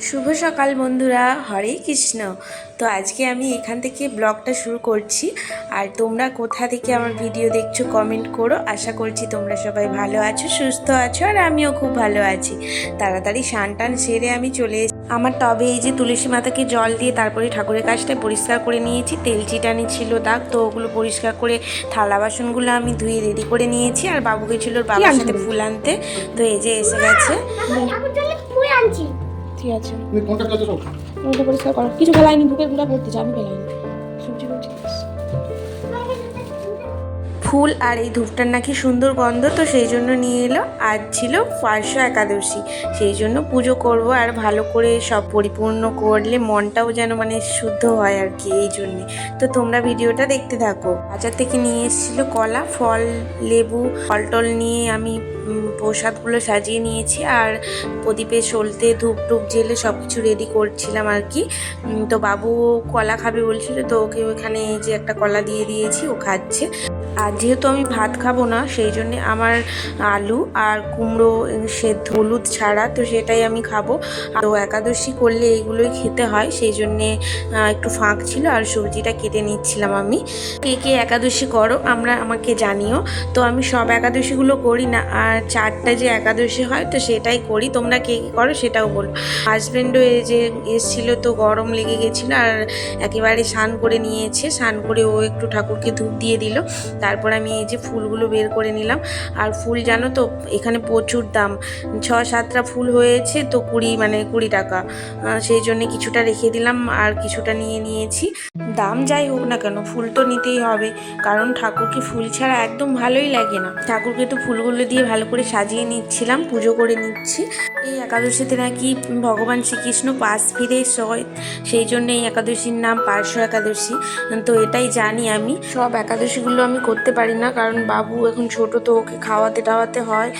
শুভ সকাল বন্ধুরা হরে কৃষ্ণ। তো আজকে আমি এখান থেকে ব্লগটা শুরু করছি। আর তোমরা কোথা থেকে আমার ভিডিও দেখছ কমেন্ট করো। আশা করছি তোমরা সবাই ভালো আছো সুস্থ আছো আর আমিও খুব ভালো আছি। তাড়াতাড়ি স্নান টান সেরে আমি চলে এসেছি। আমার টবে এই যে তুলসী মাতাকে জল দিয়ে তারপরে ঠাকুরের কাজটা পরিষ্কার করে নিয়েছি। তেল চিটানি ছিল দাগ তো ওগুলো পরিষ্কার করে থালা বাসনগুলো আমি ধুয়ে রেডি করে নিয়েছি। আর বাবু গেছিল ওর বাবার সাথে ফুল আনতে। তো এই যে এসে গেছে। ফুল আনছি ঠিক আছে? তুমি কোনটা কাজে পরিষ্কার করো। কিছু ফেলাইনি বুকের পড়তেছে আমি ফেলাইনি সবজি ফুল আর এই ধূপটার নাকি সুন্দর গন্ধ তো সেই জন্য নিয়ে এলো। আজ ছিল পার্শ্ব একাদশী সেই জন্য পুজো করব আর ভালো করে সব পরিপূর্ণ করলে মনটাও যেন মানে শুদ্ধ হয় আর কি এই জন্যে। তো তোমরা ভিডিওটা দেখতে থাকো। বাজার থেকে নিয়ে এসেছিল কলা ফল লেবু ফল টল নিয়ে আমি প্রসাদগুলো সাজিয়ে নিয়েছি আর প্রদীপে সলতে ধূপ টুপ জেলে সব কিছু রেডি করছিলাম আর কি। তো বাবু কলা খাবে বলছিল, তো ওকে ওখানে যে একটা কলা দিয়ে দিয়েছি, ও খাচ্ছে। আর যেহেতু আমি ভাত খাব না, সেই জন্যে আমার আলু আর কুমড়ো সেদ্ধ হলুদ ছাড়া তো সেটাই আমি খাব। তো একাদশী করলে এইগুলোই খেতে হয়, সেই জন্যে একটু ফাঁক ছিল আর সবজিটা কেটে নিচ্ছিলাম আমি। কে কে একাদশী করো আমরা আমাকে জানিও। তো আমি সব একাদশীগুলো করি না, আর চারটা যে একাদশী হয় তো সেটাই করি। তোমরা কে কে করো সেটাও বলো। হাজব্যান্ডও এই যে এসছিল তো গরম লেগে গেছিল আর একেবারে স্নান করে নিয়েছে, স্নান করে ও একটু ঠাকুরকে ধূপ দিয়ে দিল। তারপর আমি এই যে ফুলগুলো বের করে নিলাম। আর ফুল জানো তো, এখানে প্রচুর দাম। ছ সাতটা ফুল হয়েছে তো কুড়ি মানে কুড়ি টাকা। সেই জন্য কিছুটা রেখে দিলাম আর কিছুটা নিয়ে নিয়েছি। দাম যাই হোক না কেন, ফুল তো নিতেই হবে। কারণ ঠাকুরকে ফুল ছাড়া একদম ভালোই লাগে না। ঠাকুরকে তো ফুলগুলো দিয়ে ভালো করে সাজিয়ে নিচ্ছিলাম, পুজো করে নিচ্ছি। এই একাদশীতে নাকি ভগবান শ্রীকৃষ্ণ পাশ ফিরে সয় সেই জন্য এই একাদশীর নাম পার্শ্ব একাদশী। তো এটাই জানি আমি। সব একাদশীগুলো আমি করতে পারি না, কারণ বাবু এখন ছোট তো ওকে খাওয়াতে টাওয়াতে হয়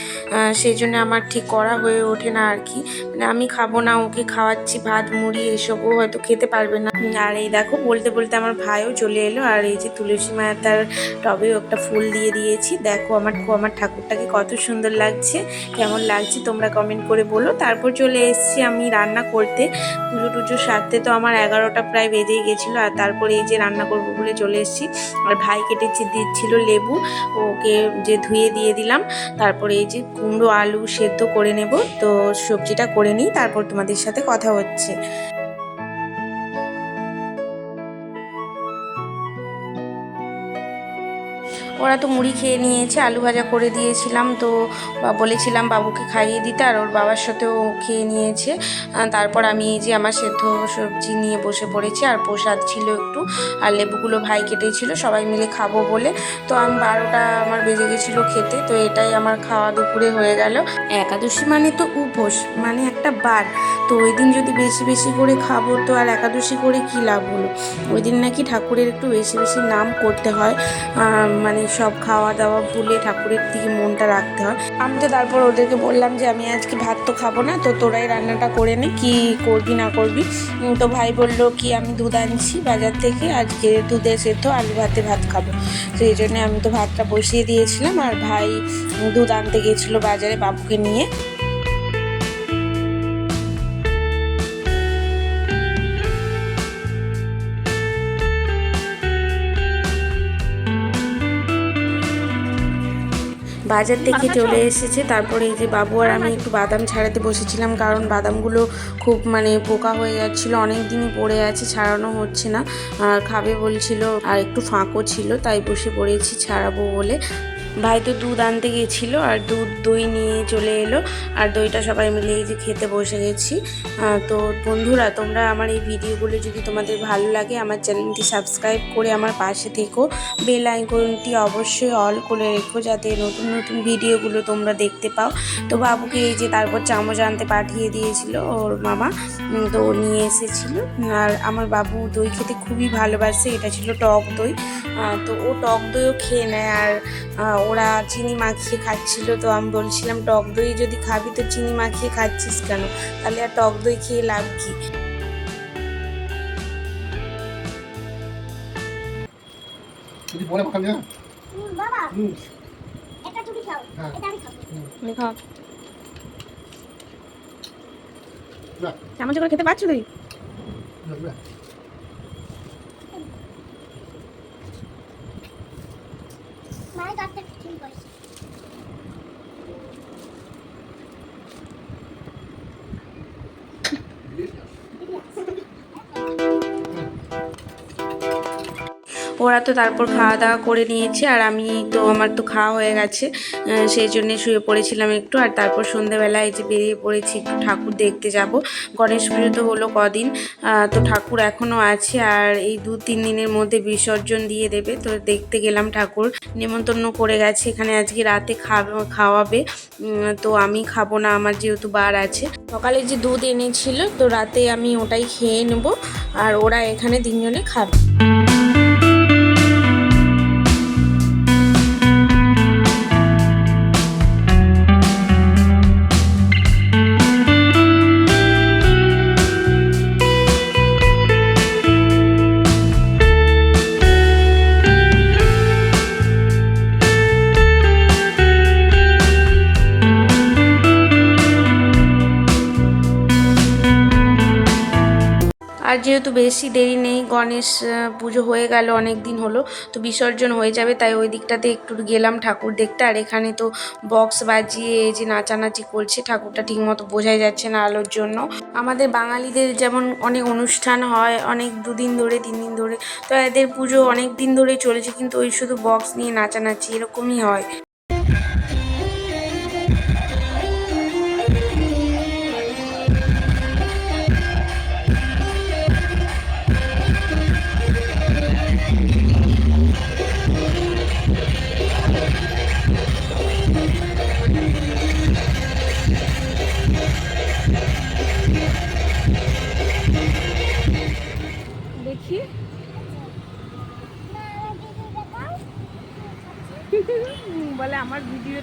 সেই জন্য আমার ঠিক করা হয়ে ওঠে না আর কি। মানে আমি খাব না, ওকে খাওয়াচ্ছি, ভাত, মুড়ি, এসবও হয়তো খেতে পারবে না। আর এই দেখো, বলতে বলতে আমার ভাইও চলে এলো আর এই যে তুলসী মায়ের তার টবেও একটা ফুল দিয়ে দিয়েছি। দেখো আমার আমার ঠাকুরটাকে কত সুন্দর লাগছে, কেমন লাগছে তোমরা কমেন্ট করে বলো। তারপর চলে এসেছি আমি রান্না করতে। পুজো টুজো সারতে তো আমার এগারোটা প্রায় বেজেই গেছিল আর তারপরে এই যে রান্না করব বলে চলে এসেছি। আর ভাই কেটেছে, দিচ্ছিল লেবু, ওকে যে ধুয়ে দিয়ে দিলাম। তারপরে এই যে কুমড়ো, আলু সেদ্ধ করে নেব। তো সবজিটা করে নিই, তারপর তোমাদের সাথে কথা হচ্ছে। ওরা তো মুড়ি খেয়ে নিয়েছে, আলু ভাজা করে দিয়েছিলাম তো বলেছিলাম বাবুকে খাইয়ে দিতে আর ওর বাবার সাথেও খেয়ে নিয়েছে। তারপর আমি এই যে আমার সেদ্ধ সবজি নিয়ে বসে পড়েছি আর প্রসাদ ছিল একটু আর লেবুগুলো ভাই কেটেছিল, সবাই মিলে খাব বলে। তো আমি বারোটা আমার বেজে গেছিল খেতে, তো এটাই আমার খাওয়া দুপুরে হয়ে গেল। একাদশী মানে তো উপোস মানে একটা বার। তো ওই দিন যদি বেশি বেশি করে খাব, তো আর একাদশী করে কী লাভ হলো? ওই দিন নাকি ঠাকুরের একটু বেশি বেশি নাম করতে হয়। মানে সব খাওয়া দাওয়া ভুলে ঠাকুরের দিকে মনটা রাখতে হয়। আমি তো তারপর ওদেরকে বললাম যে, আমি আজকে ভাত তো খাব না, তো তোরাই রান্নাটা করে নে, কি করবি না করবি? তো ভাই বলল কি, আমি দুধ আনছি বাজার থেকে, আজকে দুধে সেদ্ধ, আলু ভাতে ভাত খাব। সেই জন্য আমি তো ভাতটা বসিয়ে দিয়েছিলাম, আর ভাই দুধ আনতে গিয়েছিল বাজারে বাবুকে নিয়ে। বাজার থেকে চলে এসেছে। তারপরে এই যে বাবু আর আমি একটু বাদাম ছাড়াতে বসেছিলাম কারণ বাদামগুলো খুব মানে পোকা হয়ে যাচ্ছিল অনেক দিনই পড়ে আছে ছাড়ানো হচ্ছে না। আর খাবে বলছিল আর একটু ফাঁকও ছিল তাই বসে পড়েছি ছাড়াবো বলে। ভাই তো দুধ আনতে গিয়েছিল আর দুধ, দই নিয়ে চলে এলো। আর দইটা সবাই মিলে এই যে খেতে বসে গেছি। তো বন্ধুরা, তোমরা আমার এই ভিডিওগুলো যদি তোমাদের ভালো লাগে, আমার চ্যানেলটি সাবস্ক্রাইব করে আমার পাশে থেকো। বেল আইকনটি অবশ্যই অল করে রেখো যাতে নতুন নতুন ভিডিওগুলো তোমরা দেখতে পাও। তো বাবুকে এই যে তারপর চামচ আনতে পাঠিয়ে দিয়েছিল ওর মামা তো নিয়ে এসেছিল। আর আমার বাবু দই খেতে খুবই ভালোবাসে, এটা ছিল টক দই। তো ও টক দইও খেয়ে নেয় আর ওরা চিনি মাখিয়ে খাচ্ছিল তো আমি বলছিলাম টক দই যদি খাবি তো চিনি মাখিয়ে খাচ্ছিস কেন? তাহলে আর টক দই খেয়ে লাভ কি? যদি বলে খাবি না বাবা হুম এটা তুমি খাও হ্যাঁ। এটা আমি খাব। লেখা রাখ চামচ করে খেতে পারছ তুই? রাখ, রাখ। মায়ের কাছে ওরা তো তারপর খাওয়া দাওয়া করে নিয়েছে, আর আমি তো আমার তো খাওয়া হয়ে গেছে সেই জন্যে শুয়ে পড়েছিলাম একটু, আর তারপর সন্ধেবেলায় এই যে বেরিয়ে পড়েছি, একটু ঠাকুর দেখতে যাব। গণেশ পুজো তো হলো কদিন তো ঠাকুর এখনও আছে, আর এই দু তিন দিনের মধ্যে বিসর্জন দিয়ে দেবে, তো দেখতে গেলাম ঠাকুর। নেমন্তন্ন করে গেছে, এখানে আজকে রাতে খাওয়া খাওয়াবে তো আমি খাব না, আমার যেহেতু বার আছে। সকালে যে দুধ এনেছিল, তো রাতে আমি ওটাই খেয়ে নেব, আর ওরা এখানে তিনজনে খাবে। যেহেতু বেশি দেরি নেই, গণেশ পুজো হয়ে গেল, অনেক দিন হলো, তো বিসর্জন হয়ে যাবে, তাই ওই দিকটাতে একটু গেলাম ঠাকুর দেখতে। আর এখানে তো বক্স বাজিয়ে যে নাচানাচি করছে, ঠাকুরটা ঠিকমতো বোঝাই যাচ্ছে না আলোর জন্য। আমাদের বাঙালিদের যেমন অনেক অনুষ্ঠান হয়, অনেক দুদিন ধরে, তিন দিন ধরে, তো এদের পুজো অনেক দিন ধরে চলেছে, কিন্তু ওই শুধু বক্স নিয়ে নাচানাচি এরকমই হয়।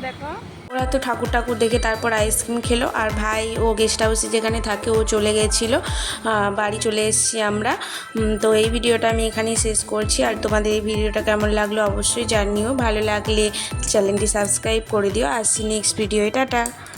দেখো। ওরা তো ঠাকুর ঠাকুর দেখে তারপর আইসক্রিম খেলো। আর ভাই, ও গেস্ট হাউসে যেখানে থাকে, ও চলে গেছিল। বাড়ি চলে এসেছি আমরা। তো এই ভিডিওটা আমি এখানেই শেষ করছি। আর তোমাদের এই ভিডিওটা কেমন লাগল অবশ্যই জানিও। ভালো লাগলে চ্যানেলটি সাবস্ক্রাইব করে দিও। আসছি নেক্সট ভিডিও টাটা।